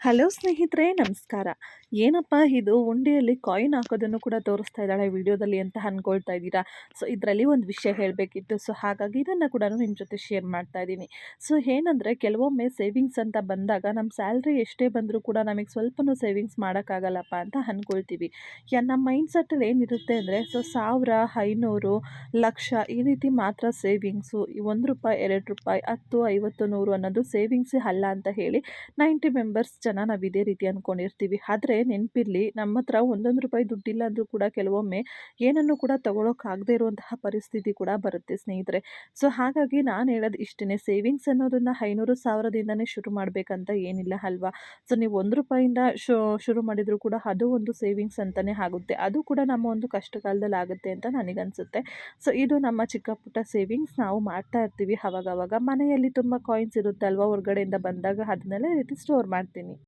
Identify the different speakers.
Speaker 1: Hello ಸ್ನೇಹಿತರೆ, ನಮಸ್ಕಾರ. ಏನಪ್ಪ ಇದು ಉಂಡೆಯಲ್ಲಿ ಕಾಯಿನ್ ಹಾಕೋದನ್ನು ಕೂಡ ತೋರಿಸ್ತಾ ಇದ್ದಾಳೆ ವಿಡಿಯೋದಲ್ಲಿ ಅಂತ ಅಂದ್ಕೊಳ್ತಾ ಇದ್ದೀರಾ? ಸೊ ಇದರಲ್ಲಿ ಒಂದು ವಿಷಯ ಹೇಳಬೇಕಿತ್ತು. ಸೊ ಹಾಗಾಗಿ ಇದನ್ನು ಕೂಡ ನಿಮ್ಮ ಜೊತೆ ಶೇರ್ ಮಾಡ್ತಾ ಇದ್ದೀನಿ. ಸೊ ಏನಂದರೆ ಕೆಲವೊಮ್ಮೆ ಸೇವಿಂಗ್ಸ್ ಅಂತ ಬಂದಾಗ ನಮ್ಮ ಸ್ಯಾಲ್ರಿ ಎಷ್ಟೇ ಬಂದರೂ ಕೂಡ ನಮಗೆ ಸ್ವಲ್ಪನೂ ಸೇವಿಂಗ್ಸ್ ಮಾಡೋಕ್ಕಾಗಲ್ಲಪ್ಪ ಅಂತ ಅಂದ್ಕೊಳ್ತೀವಿ ಯಾ ನಮ್ಮ ಮೈಂಡ್ ಸೆಟ್ಟಲ್ಲಿ ಏನಿರುತ್ತೆ ಅಂದರೆ ಸೊ ಸಾವಿರ, ಐನೂರು, ಲಕ್ಷ ಈ ರೀತಿ ಮಾತ್ರ ಸೇವಿಂಗ್ಸು ಒಂದು ರೂಪಾಯಿ, ಎರಡು ರೂಪಾಯಿ, ಹತ್ತು, ಐವತ್ತು, ನೂರು ಅನ್ನೋದು ಸೇವಿಂಗ್ಸೇ ಅಲ್ಲ ಅಂತ ಹೇಳಿ ನೈಂಟಿ ಮೆಂಬರ್ಸ್ ಜನ ನಾವು ಇದೇ ರೀತಿ ಅಂದ್ಕೊಂಡಿರ್ತೀವಿ ಆದರೆ ನೆನಪಿರಲಿ ನಮ್ಮ ಹತ್ರ ಒಂದೊಂದು ರೂಪಾಯಿ ದುಡ್ಡಿಲ್ಲ ಅಂದರೂ ಕೂಡ ಕೆಲವೊಮ್ಮೆ ಏನನ್ನು ಕೂಡ ತಗೊಳೋಕ್ಕಾಗದೇ ಇರುವಂತಹ ಪರಿಸ್ಥಿತಿ ಕೂಡ ಬರುತ್ತೆ ಸ್ನೇಹಿತರೆ. ಸೊ ಹಾಗಾಗಿ ನಾನು ಹೇಳೋದು ಇಷ್ಟೇ ಸೇವಿಂಗ್ಸ್ ಅನ್ನೋದನ್ನು ಐನೂರು ಸಾವಿರದಿಂದನೇ ಶುರು ಮಾಡಬೇಕಂತ ಏನಿಲ್ಲ ಅಲ್ವಾ? ಸೊ ನೀವು ಒಂದು ರೂಪಾಯಿಂದ ಶುರು ಮಾಡಿದರೂ ಕೂಡ ಅದು ಒಂದು ಸೇವಿಂಗ್ಸ್ ಅಂತಲೇ ಆಗುತ್ತೆ. ಅದು ಕೂಡ ನಮ್ಮ ಒಂದು ಕಷ್ಟ ಕಾಲದಲ್ಲಿ ಆಗುತ್ತೆ ಅಂತ ನನಗನ್ಸುತ್ತೆ. ಸೊ ಇದು ನಮ್ಮ ಚಿಕ್ಕ ಪುಟ್ಟ ಸೇವಿಂಗ್ಸ್ ನಾವು ಮಾಡ್ತಾ ಇರ್ತೀವಿ ಅವಾಗವಾಗ. ಮನೆಯಲ್ಲಿ ತುಂಬ ಕಾಯಿನ್ಸ್ ಇರುತ್ತೆ ಅಲ್ವಾ ಹೊರಗಡೆಯಿಂದ ಬಂದಾಗ ಅದನ್ನೆಲ್ಲ ರೀತಿ ಸ್ಟೋರ್ ಮಾಡ್ತೀನಿ.